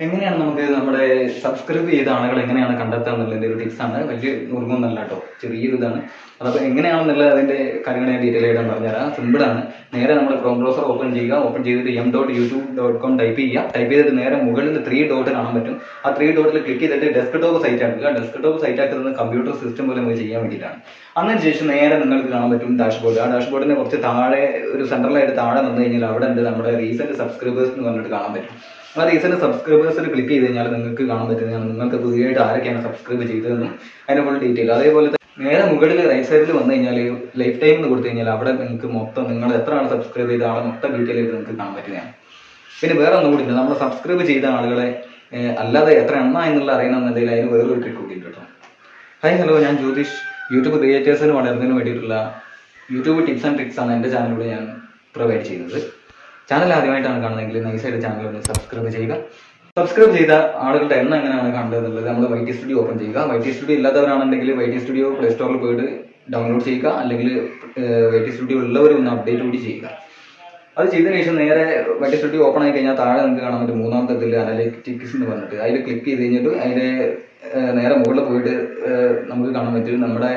എങ്ങനെയാണ് നമുക്ക് നമ്മുടെ സബ്സ്ക്രൈബ് ചെയ്ത ആളുകൾ എങ്ങനെയാണ് കണ്ടെത്തുക എന്നുള്ളതിന്റെ ഒരു ടിപ്സ് ആണ്. വലിയ നുറുങ്ങൊന്നല്ല കേട്ടോ. ചെറിയൊരു ഇതാണ്. അതപ്പോൾ എങ്ങനെയാണെന്നുള്ള അതിന്റെ കാര്യങ്ങൾ ഞാൻ ഡീറ്റെയിൽ ആയിട്ട് പറഞ്ഞുതരാം. സിമ്പിൾ ആണ്. നേരെ നമ്മൾ ക്രോം ബ്രൗസർ ഓപ്പൺ ചെയ്യുക. ഓപ്പൺ ചെയ്തിട്ട് M dot YouTube dot com type ചെയ്യുക. ടൈപ്പ് ചെയ്തിട്ട് നേരെ മുകളിൽ ത്രീ ഡോട്ട് കാണാൻ പറ്റും. ആ ത്രീ ഡോട്ടിൽ ക്ലിക്ക് ചെയ്തിട്ട് ഡെസ്ക് ടോപ്പ് സൈറ്റ് ആക്കുക. ഡെസ്ക് ടോപ്പ് സൈറ്റ് ആക്കുന്നത് കമ്പ്യൂട്ടർ സിസ്റ്റം പോലെ നമുക്ക് ചെയ്യാൻ വേണ്ടിയിട്ടാണ്. അതിന് ശേഷം നേരെ നിങ്ങൾക്ക് കാണാൻ പറ്റും ഡാഷ്ബോർഡ് ആ ഡാഷ്ബോർഡിന് കുറച്ച് താഴെ ഒരു സെൻട്രലായിട്ട് താഴെ വന്നു കഴിഞ്ഞാൽ അവിടെ ഉണ്ട് നമ്മുടെ റീസെന്റ് സബ്സ്ക്രൈബേഴ്സ് എന്ന് പറഞ്ഞിട്ട് കാണാൻ പറ്റും. ആ റീസെന്റ് സബ്സ്ക്രൈബേഴ്സിൽ ക്ലിക്ക് ചെയ്ത് കഴിഞ്ഞാൽ നിങ്ങൾക്ക് കാണാൻ പറ്റുന്നതാണ് നിങ്ങൾക്ക് പുതിയതായിട്ട് ആരൊക്കെയാണ് സബ്സ്ക്രൈബ് ചെയ്തതെന്നും അതിന്റെ ഫുൾ ഡീറ്റെയിൽ അതേപോലെ നേരെ മുകളിൽ റൈറ്റ് സൈഡിൽ വന്നു കഴിഞ്ഞാൽ ലൈഫ് ടൈം എന്ന് കൊടുത്തു കഴിഞ്ഞാൽ അവിടെ നിങ്ങൾക്ക് മൊത്തം നിങ്ങൾ എത്ര ആൾ സബ്സ്ക്രൈബ് ചെയ്ത ആളെ മൊത്തം ഡീറ്റെയിൽ ആയിട്ട് നിങ്ങൾക്ക് കാണാൻ പറ്റുന്നതാണ്. പിന്നെ വേറെ ഒന്നും കൂടി ഉണ്ട് നമ്മൾ സബ്സ്ക്രൈബ് ചെയ്ത ആളുകളെ അല്ലാതെ എത്ര എണ്ണ എന്നുള്ള അറിയണമെന്നുണ്ടെങ്കിൽ അതിന് വേറൊരു ട്രിക്ക് കൂട്ടിയിട്ട് കേട്ടോ. ഹായ് ഹലോ ഞാൻ ജ്യോതിഷ്. യൂട്യൂബ് ക്രിയേറ്റേഴ്സിന് വളരുന്നതിന് വേണ്ടിയിട്ടുള്ള യൂട്യൂബ് ടിപ്സ് ആൻഡ് ട്രിക്സ് ആണ് എന്റെ ചാനലിലൂടെ ഞാൻ പ്രൊവൈഡ് ചെയ്യുന്നത്. ചാനൽ ആദ്യമായിട്ടാണ് കാണുന്നതെങ്കിൽ നൈസായിട്ട് ചാനൽ ഒന്ന് സബ്സ്ക്രൈബ് ചെയ്യുക. സബ്സ്ക്രൈബ് ചെയ്ത ആളുകളുടെ എണ്ണം എങ്ങനെയാണ് കണ്ടത് എന്നുള്ളത് നമ്മൾ വൈ ടി സ്റ്റുഡിയോ ഓപ്പൺ ചെയ്യുക. വൈ ടി സ്റ്റുഡിയോ ഇല്ലാത്തവരാണെന്നുണ്ടെങ്കിൽ വൈ ടി സ്റ്റുഡിയോ പ്ലേ സ്റ്റോറിൽ പോയിട്ട് ഡൗൺലോഡ് ചെയ്യുക. അല്ലെങ്കിൽ വൈ ടി സ്റ്റുഡിയോ ഉള്ളവർ ഒന്ന് അപ്ഡേറ്റ് കൂടി ചെയ്യുക. അത് ചെയ്തതിനു ശേഷം നേരെ വൈ ടി സ്റ്റുഡിയോ ഓപ്പൺ ആയി കഴിഞ്ഞാൽ താഴെ നിങ്ങൾക്ക് കാണാൻ പറ്റും മൂന്നാമത്തെ ഇതിൽ അനലിറ്റിക്സ് എന്ന് പറഞ്ഞിട്ട്. അതിൽ ക്ലിക്ക് ചെയ്ത് കഴിഞ്ഞിട്ട് അതിന്റെ നേരെ മുകളിൽ പോയിട്ട് നമുക്ക് കാണാൻ പറ്റും. നമ്മുടെ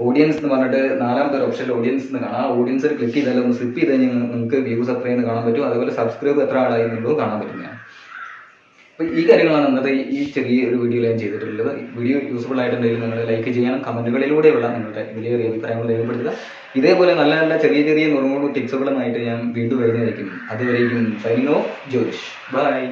ഓഡിയൻസ് എന്ന് പറഞ്ഞിട്ട് നാലാമത്തെ ഒരു ഓപ്ഷൻ ഓഡിയൻസ് എന്ന് കാണാം. ആ ഓഡിയൻസിൽ ക്ലിക്ക് ചെയ്താൽ ഒന്ന് സ്ലിപ്പ് ചെയ്ത് കഴിഞ്ഞാൽ നിങ്ങൾക്ക് വ്യൂസ് എത്രയെന്ന് കാണാൻ പറ്റും. അതുപോലെ സബ്സ്ക്രൈബ് എത്ര ആളായി എന്നുള്ളതും കാണാൻ പറ്റുന്നതാണ്. അപ്പോൾ ഈ കാര്യങ്ങളാണ് ഇന്നത്തെ ഈ- ചെറിയ ഒരു വീഡിയോ ഞാൻ ചെയ്തിട്ടുള്ളത്. വീഡിയോ യൂസ്ഫുൾ ആയിട്ടുണ്ടെങ്കിൽ നിങ്ങൾ ലൈക്ക് ചെയ്യണം. കമന്റുകളിലൂടെയുള്ള നിങ്ങളുടെ വിലയേറിയ അഭിപ്രായങ്ങൾ രേഖപ്പെടുത്തുക. ഇതേപോലെ നല്ല നല്ല ചെറിയ ചെറിയ നുറുങ്ങുകളും ടിപ്സുകളുമായിട്ട് ഞാൻ വീണ്ടും വരുന്നതായിരിക്കും. അതുവരെയും സൈനിങ് ഓഫ് ജോയിഷ്. ബൈ.